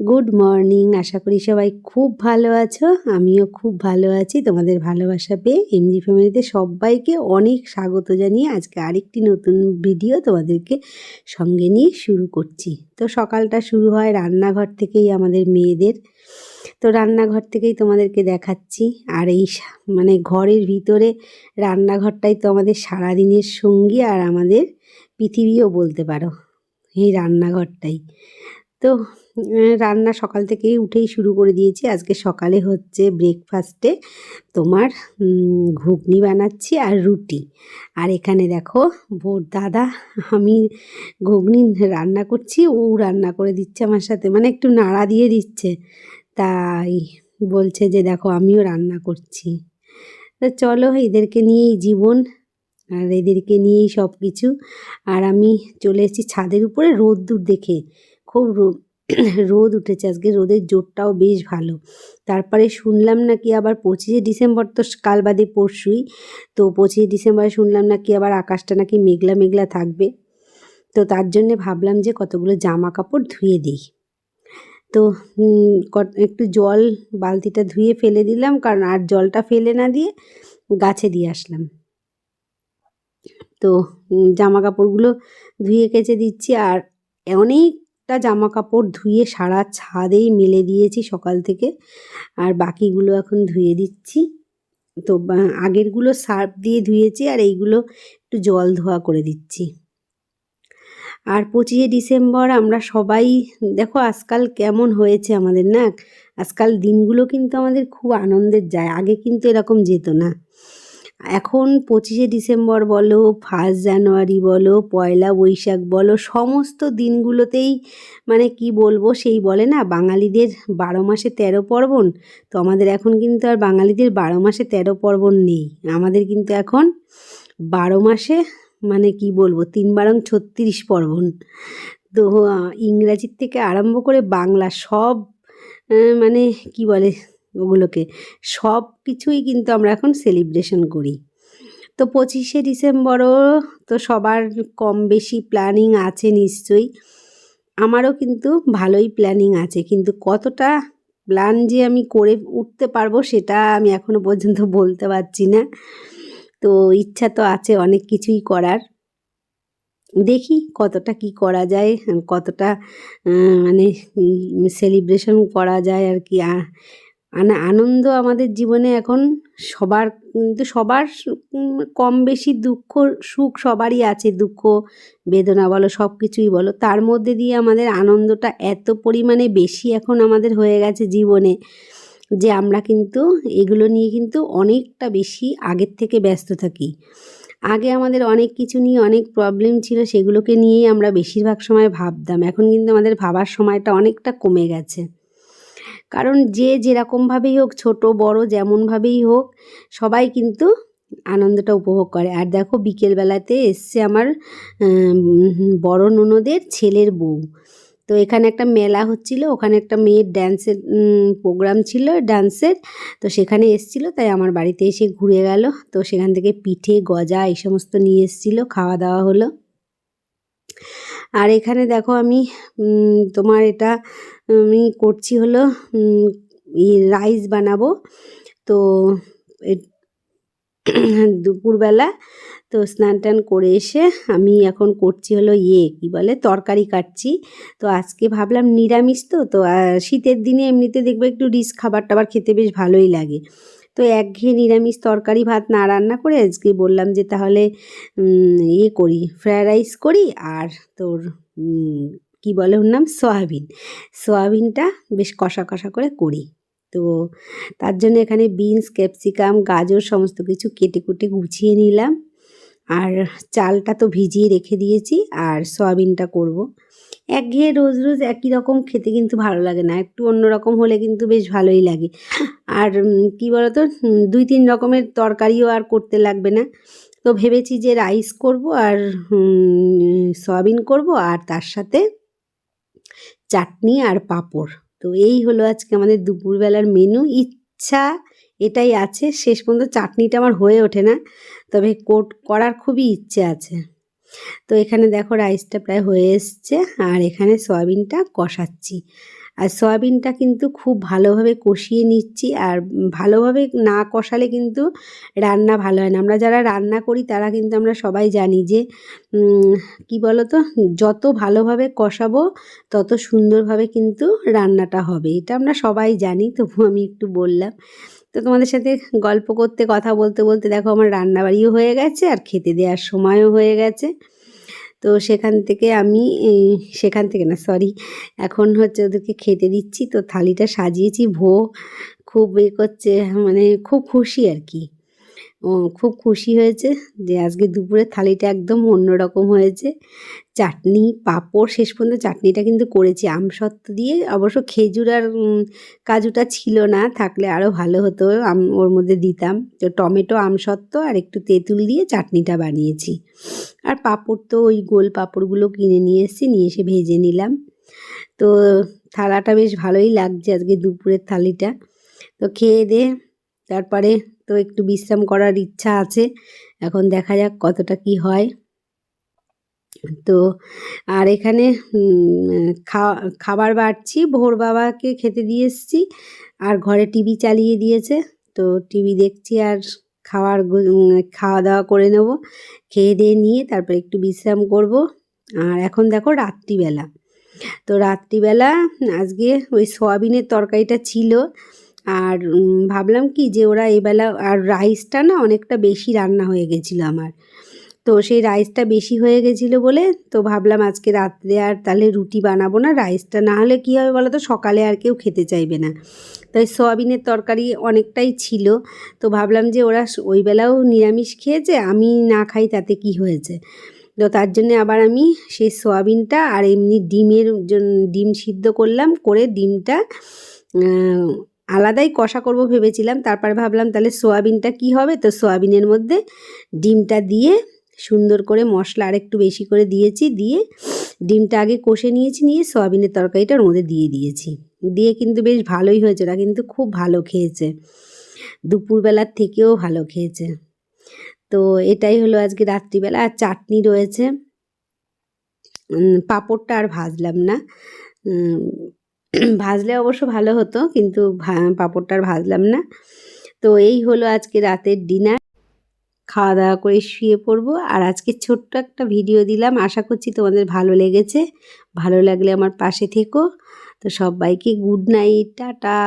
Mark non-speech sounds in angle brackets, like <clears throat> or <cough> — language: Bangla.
গুড মর্নিং আশা করি সবাই খুব ভালো আছো। আমিও খুব ভালো আছি। তোমাদের ভালোবাসা পেয়ে এমজি ফ্যামিলিতে সবাইকে অনেক স্বাগত জানিয়ে আজকে আরেকটি নতুন ভিডিও তোমাদেরকে সঙ্গে নিয়ে শুরু করছি। তো সকালটা শুরু হয় রান্নাঘর থেকেই আমাদের মেয়েদের। তো রান্নাঘর থেকেই তোমাদেরকে দেখাচ্ছি। আর এই মানে ঘরের ভিতরে রান্নাঘরটাই তো আমাদের সারাদিনের সঙ্গী আর আমাদের পৃথিবীও বলতে পারো। এই রান্নাঘরটাই। তো রান্না সকাল থেকেই উঠেই শুরু করে দিয়েছি। আজকে সকালে হচ্ছে ব্রেকফাস্টে তোমার ঘুগনি বানাচ্ছি আর রুটি। আর এখানে দেখো, ভোর দাদা, আমি ঘুগনি রান্না করছি, ও রান্না করে দিচ্ছে আমার সাথে। মানে একটু নাড়া দিয়ে দিচ্ছে। তাই বলছে যে, দেখো, আমিও রান্না করছি। তো চলো, এদেরকে নিয়েই জীবন। আর এদেরকে নিয়েই সব কিছু আর আমি চলে এসেছি ছাদের উপরে, রোদ্দুর দেখে। খুব <clears throat> রোদ উঠেছে আজকে, রোদের জোরটাও বেশ ভালো। তারপরে শুনলাম নাকি আবার পঁচিশে ডিসেম্বর, তো কাল বাদে পরশুই, তো পঁচিশে ডিসেম্বরে শুনলাম নাকি আবার আকাশটা নাকি মেঘলা মেঘলা থাকবে। তো তার জন্যে ভাবলাম যে কতগুলো জামা কাপড় ধুয়ে দিই। তো কট- একটু জল বালতিটা ধুয়ে ফেলে দিলাম, কারণ আর জলটা ফেলে না দিয়ে গাছে দিয়ে আসলাম। তো জামা কাপড়গুলো ধুয়ে কেচে দিচ্ছি, আর অনেকটা জামা কাপড় ধুয়ে সারা ছাদেই মেলে দিয়েছি সকাল থেকে। আর বাকিগুলো এখন ধুয়ে দিচ্ছি। তো আগেরগুলো সার্ফ দিয়ে ধুয়েছি আর এইগুলো একটু জল ধোয়া করে দিচ্ছি। আর পঁচিশে ডিসেম্বর আমরা সবাই, দেখো আজকাল কেমন হয়েছে আমাদের না? আজকাল দিনগুলো কিন্তু আমাদের খুব আনন্দের যায়, আগে কিন্তু এরকম যেত না। এখন পঁচিশে ডিসেম্বর বলো, ফার্স্ট জানুয়ারি বলো, পয়লা বৈশাখ বলো, সমস্ত দিনগুলোতেই মানে কি বলব, সেই বলে না বাঙালিদের বারো মাসে তেরো পার্বণ। তো আমাদের এখন কিন্তু আর বাঙালিদের বারো মাসে তেরো পার্বণ নেই। আমাদের কিন্তু এখন বারো মাসে মানে কি বলব, তিন বারং ছত্রিশ পার্বণ। তো ইংরাজির থেকে আরম্ভ করে বাংলা সব মানে কি বলে ওগুলোকে। সব কিছুই কিন্তু আমরা এখন সেলিব্রেশন করি। তো পঁচিশে ডিসেম্বরও তো সবার কম বেশি প্ল্যানিং আছে নিশ্চয়ই। আমারও কিন্তু ভালোই প্ল্যানিং আছে। কিন্তু কতটা প্ল্যান যে আমি করে উঠতে পারব সেটা আমি এখনও পর্যন্ত <laughs> বলতে পারছি না। তো ইচ্ছা তো আছে অনেক কিছুই করার। দেখি কতটা কি করা যায়, কতটা মানে সেলিব্রেশন করা যায় আর কি। আনন্দ আমাদের জীবনে এখন সবার, কিন্তু সবার কম বেশি দুঃখ, সুখ সবারই আছে, দুঃখ, বেদনা বলো সব কিছুই বলো। তার মধ্যে দিয়ে আমাদের আনন্দটা এত পরিমাণে বেশি এখন আমাদের হয়ে গেছে জীবনে যে আমরা কিন্তু এগুলো নিয়ে কিন্তু অনেকটা বেশি আগের থেকে ব্যস্ত থাকি। আগে আমাদের অনেক কিছু নিয়ে অনেক প্রবলেম ছিল, সেগুলোকে নিয়েই আমরা বেশিরভাগ সময় ভাবতাম। এখন কিন্তু আমাদের ভাবার সময়টা অনেকটা কমে গেছে। কারণ যে যেরকমভাবেই হোক, ছোট, বড় যেমনভাবেই হোক, সবাই কিন্তু আনন্দটা উপভোগ করে। আর দেখো, বিকেলবেলাতে এসছে আমার বড় ননদের ছেলের বউ। তো এখানে একটা মেলা হচ্ছিল, ওখানে একটা মেয়ের ড্যান্সের প্রোগ্রাম ছিল ডান্সের তো সেখানে এসছিল, তাই আমার বাড়িতে এসে ঘুরে গেল। তো সেখান থেকে পিঠে, গজা, এই সমস্ত নিয়ে এসছিল, খাওয়া দাওয়া হলো। আর এখানে দেখো আমি তোমার এটা, আমি করছি হলো রাইস বানাবো। তো দুপুরবেলা তো স্নান টান করে এসে আমি এখন করছি হলো ইয়ে কি বলে, তরকারি কাটছি। তো আজকে ভাবলাম নিরামিষ তো তো শীতের দিনে এমনিতে দেখবে একটু রিচ খাবার টাবার খেতে বেশ ভালোই লাগে। তো একঘেয়ে নিরামিষ তরকারি ভাত না রান্না করে আজকে বললাম যে তাহলে ইয়ে করি ফ্রায়েড রাইস করি আর তোর কি বলে ওর নাম? সয়াবিন। সয়াবিনটা বেশ কষা কষা করে করি। তো তার জন্য এখানে বিনস, ক্যাপসিকাম, গাজর সমস্ত কিছু কেটে কুটে গুছিয়ে নিলাম। আর চালটা তো ভিজিয়ে রেখে দিয়েছি আর সয়াবিনটা করব। একঘেয়ে রোজ রোজ একই রকম খেতে কিন্তু ভালো লাগে না, একটু অন্যরকম হলে কিন্তু বেশ ভালোই লাগে। আর কি বলতো দুই তিন রকমের তরকারিও আর করতে লাগবে না। তো ভেবেছি যে রাইস করব আর সয়াবিন করব আর তার সাথে চাটনি আর পাঁপড়। তো এই হলো আজকে আমাদের দুপুরবেলার মেনু। ইচ্ছা এটাই আছে। শেষ পর্যন্ত চাটনিটা আমার হয়ে ওঠে না। তবে কোট করার খুবই ইচ্ছে আছে। তো এখানে দেখো রাইসটা প্রায় হয়ে এসছে। আর এখানে সয়াবিনটা কষাচ্ছি। আর সয়াবিনটা কিন্তু খুব ভালোভাবে কষিয়ে নিচ্ছি আর ভালোভাবে না কষালে কিন্তু রান্না ভালো হয় না। আমরা যারা রান্না করি তারা কিন্তু আমরা সবাই জানি যে কি বলো তো যত ভালোভাবে কষাবো, তত সুন্দরভাবে কিন্তু রান্নাটা হবে। এটা আমরা সবাই জানি তবু আমি একটু বললাম। তো তোমাদের সাথে গল্প করতে, কথা বলতে বলতে দেখো আমার রান্নাবাড়িও হয়ে গেছে আর খেতে দেওয়ার সময়ও হয়ে গেছে। তো সেখান থেকে আমি সেখান থেকে না সরি এখন হচ্ছে ওদেরকে খেতে দিচ্ছি। তো থালিটা সাজিয়েছি ভো খুব এ করছে মানে খুব খুশি আর কি। খুব খুশি হয়েছে যে আজকে দুপুরের থালিটা একদম অন্যরকম হয়েছে। চাটনি, পাঁপড়, শেষ পর্যন্ত চাটনিটা কিন্তু করেছি। আমসত্ত্ব দিয়ে অবশ্য খেজুর আর কাজুটা ছিল না, থাকলে আরও ভালো হতো। আম ওর মধ্যে দিতাম। তো টমেটো আমসত্ত্ব আর একটু তেঁতুল দিয়ে চাটনিটা বানিয়েছি। আর পাঁপড় তো ওই গোল পাঁপড়গুলো কিনে নিয়ে এসেছি, নিয়ে এসে ভেজে নিলাম। তো থালাটা বেশ ভালোই লাগছে আজকে দুপুরের থালিটা। তো খেয়ে দে, তারপরে তো একটু বিশ্রাম করার ইচ্ছা আছে। এখন দেখা যাক কতটা কি হয়। তো আর এখানে খাওয়া খাবার বাড়ছি। ভোর বাবাকে খেতে দিয়ে এসেছি। আর ঘরে টিভি চালিয়ে দিয়েছে। তো টিভি দেখছি আর খাওয়ার খাওয়া দাওয়া করে নেব। খেয়ে দিয়ে নিয়ে তারপর একটু বিশ্রাম করব। আর এখন দেখো রাত্রিবেলা। তো রাত্রিবেলা আজকে ওই সয়াবিনের তরকারিটা ছিল। আর ভাবলাম কি যে ওরা এবেলা, আর রাইসটা না অনেকটা বেশি রান্না হয়ে গেছিল আমার। তো সেই রাইসটা বেশি হয়ে গেছিল বলে, তো ভাবলাম আজকে রাত্রে আর তাহলে রুটি বানাবো না রাইসটা, না হলে কী হবে বলো তো সকালে আর কেউ খেতে চাইবে না। তাই সয়াবিনের তরকারি অনেকটাই ছিল, তো ভাবলাম যে ওরা ওই বেলাও নিরামিষ খেয়েছে, আমি না খাই তাতে কি হয়েছে? তো তার জন্যে আবার আমি সেই সয়াবিনটা আর এমনি ডিমের জন্য ডিম সিদ্ধ করলাম, করে ডিমটা আলাদাই কষা করব ভেবেছিলাম, তারপর ভাবলাম তাহলে সোয়াবিনটা কি হবে? তো সোয়াবিনের মধ্যে ডিমটা দিয়ে সুন্দর করে মশলা আর একটু বেশি করে দিয়েছি, দিয়ে ডিমটা আগে কষে নিয়েছি, নিয়ে সয়াবিনের তরকারিটা ওর মধ্যে দিয়ে দিয়েছি। দিয়ে কিন্তু বেশ ভালোই হয়েছে, ওরা কিন্তু খুব ভালো খেয়েছে। দুপুরবেলার থেকেও ভালো খেয়েছে। তো এটাই হলো আজকে রাত্রিবেলা, আর চাটনি রয়েছে। পাঁপড়টা আর ভাজলাম না। ভাজলে অবশ্য ভালো হতো, কিন্তু পাঁপড়টা ভাজলাম না। তো এই হলো আজকে রাতের ডিনার। খাওয়া দাওয়া করে শুয়ে পড়ব। আর আজকে ছোট্ট একটা ভিডিও দিলাম। আশা করছি তোমাদের ভালো লেগেছে। ভালো লাগলে আমার পাশে থেকো। তো সবাইকে গুড নাইট, টাটা।